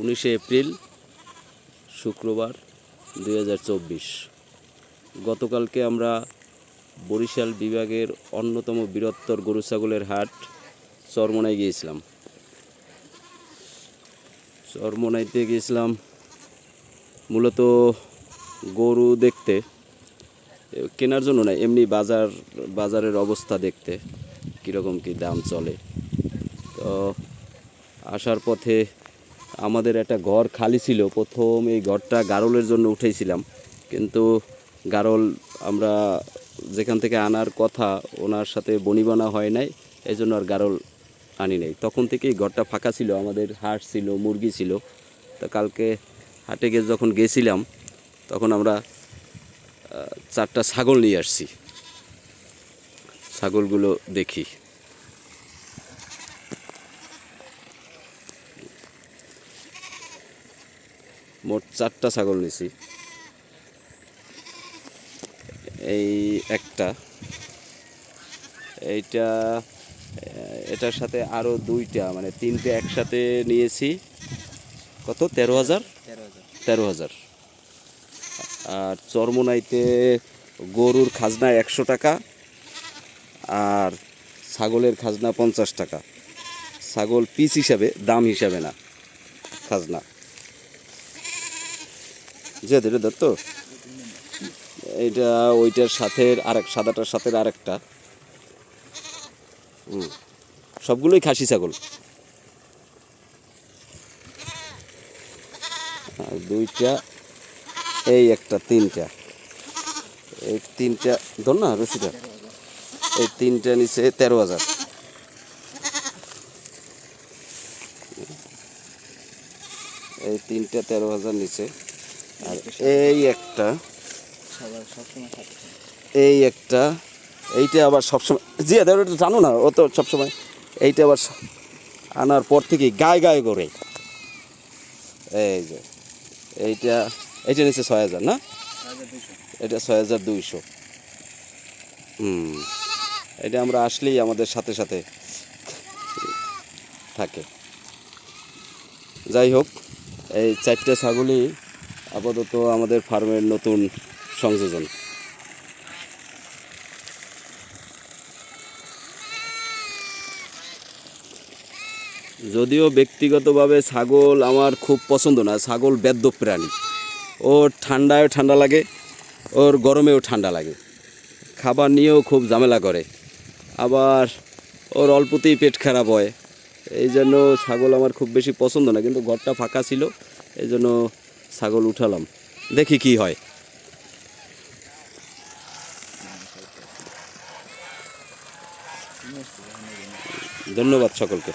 উনিশে এপ্রিল, শুক্রবার দু হাজার চব্বিশ। গতকালকে আমরা বরিশাল বিভাগের অন্যতম বৃহত্তর গরু ছাগলের হাট চরমনায় গিয়েছিলাম। চরমনাইতে গিয়েছিলাম মূলত গরু দেখতে, কেনার জন্য না এমনি বাজার, বাজারের অবস্থা দেখতে কীরকম কী দাম চলে। তো আসার পথে আমাদের একটা ঘর খালি ছিল। প্রথম এই ঘরটা গারলের জন্য উঠেছিলাম কিন্তু গারল আমরা যেখান থেকে আনার কথা, ওনার সাথে বনিবানা হয় নাই এই জন্য আর গারল আনি নাই। তখন থেকেই ঘরটা ফাঁকা ছিল, আমাদের হাঁস ছিল, মুরগি ছিল। তো কালকে হাটে গিয়ে যখন গেছিলাম, তখন আমরা চারটা ছাগল নিয়ে আসছি। ছাগলগুলো দেখি। মোট চারটা ছাগল নিছি। এই একটা। এইটা, এটার সাথে আরও দুইটা মানে তিনটে একসাথে নিয়েছি। কত? তেরো হাজার? তেরো হাজার। আর চরমোনাইতে গরুর খাজনা একশো টাকা, আর ছাগলের খাজনা পঞ্চাশ টাকা। ছাগল পিস হিসাবে, দাম হিসাবে না, খাজনা। যে ধরে ধর তো। এইটা ওইটার সাথে আরেক, সাদাটার সাথে আরেকটা। হুম। সবগুলোই খাসি ছাগল। আর দুইটা, এই একটা, তিনটা। এই তিনটা, ধর না রশিটা। এই তিনটা নিচে তেরো হাজার। এই তিনটা তেরো হাজার নিচে। আর এই একটা। এই একটা। এইটা আবার সবসময় জি দাদা ওটা জানো না? ও তো সবসময় এইটা আবার আনার পর থেকেই গায়ে গায়ে করে। এই যে এইটা এইটা নিচে ছয় হাজার না? এটা ছয় হাজার দুইশো। হুম। এটা আমরা আসলেই আমাদের সাথে সাথে থাকে। যাই হোক এই চারটে ছাগলই আপাতত আমাদের ফার্মের নতুন সংযোজন। যদিও ব্যক্তিগতভাবে ছাগল আমার খুব পছন্দ না, ছাগল বেদ্য প্রাণী। ওর ঠান্ডায় ঠান্ডা লাগে, ওর গরমেও ঠান্ডা লাগে। খাবার নিয়েও খুব ঝামেলা করে। আবার ওর অল্পতেই পেট খারাপ হয়। এই জন্য ছাগল আমার খুব বেশি পছন্দ না, কিন্তু ঘরটা ফাঁকা ছিল। এই জন্য ছাগল উঠালাম। দেখি কি হয়। ধন্যবাদ সকলকে।